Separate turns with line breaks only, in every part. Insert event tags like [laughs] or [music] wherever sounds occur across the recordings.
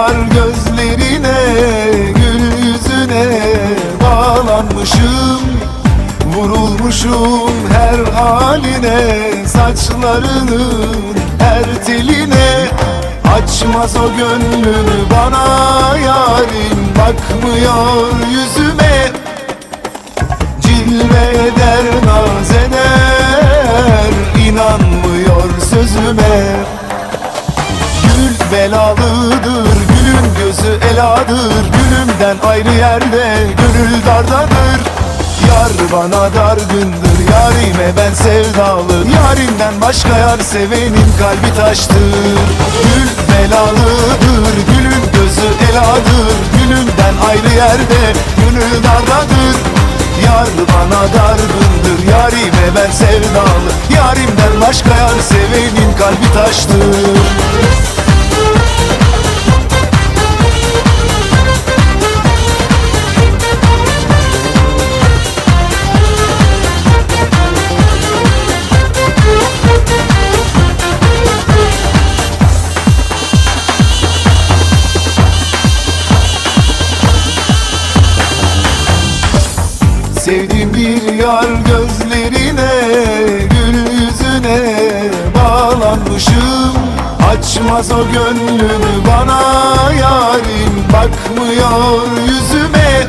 yar gözlerine Gül yüzüne bağlanmışım. Vurulmuşum her haline Saçlarının her teline. Açmaz o gönlünü bana yarim Bakmıyor yüzüme. Cilve eder naz eder İnanmıyor sözüme. Gül belalıdır Gülün gözü eladır Gülümden ayrı yerde Gönül dardadır. Yar bana dargındır Yarime ben sevdalı. Yarimden başka yar sevenin kalbi taştır. Gül belalıdır Gülün gözü eladır. Gülümden ayrı yerde Gönül dardadır. Yar bana dargındır Yarime ben sevdalı. Yarimden başka yar sevenin kalbi taştır yar gözlerine Gül yüzüne bağlanmışım. Açmaz o gönlünü bana yarim Bakmıyor yüzüme.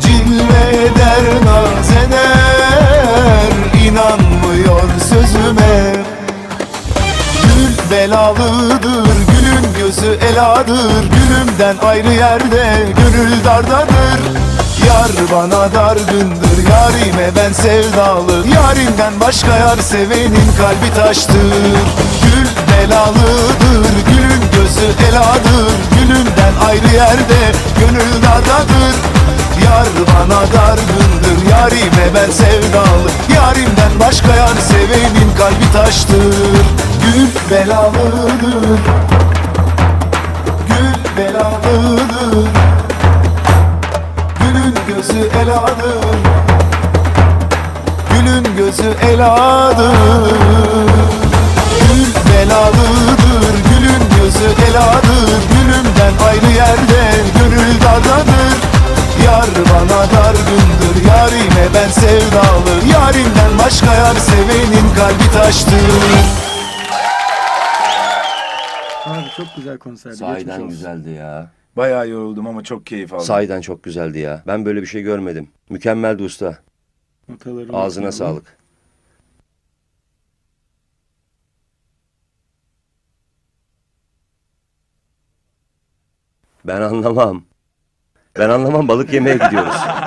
Cilve eder naz eder İnanmıyor sözüme. Gül belalıdır Gülün gözü eladır. Gülümden ayrı yerde Gönül dardadır Yar bana dargındır Yarime ben sevdalı. Yarimden başka yar sevenin kalbi taştır. Gül belalıdır Gülün gözü eladır Gülümden ayrı yerde Gönül dardadır Yar bana dargındır Yarime ben sevdalı. Yarimden başka yar sevenin kalbi taştır. Gül belalıdır gözü eladır Gülün gözü eladır Gül belalıdır Gülün gözü eladır Gülümden ayrı yerde Gönül dardadır Yar bana dargındır Yarime ben sevdalı. Yarimden başka yar sevenin kalbi taştır.
Abi çok güzel konserdi.
Sahiden güzeldi ya.
Bayağı yoruldum ama çok keyif aldım.
Sahiden çok güzeldi ya. Ben böyle bir şey görmedim. Mükemmeldi usta.
Notalarımı
Ağzına
okuyalım.
sağlık. Ben anlamam. Ben anlamam balık yemeye gidiyoruz. [laughs]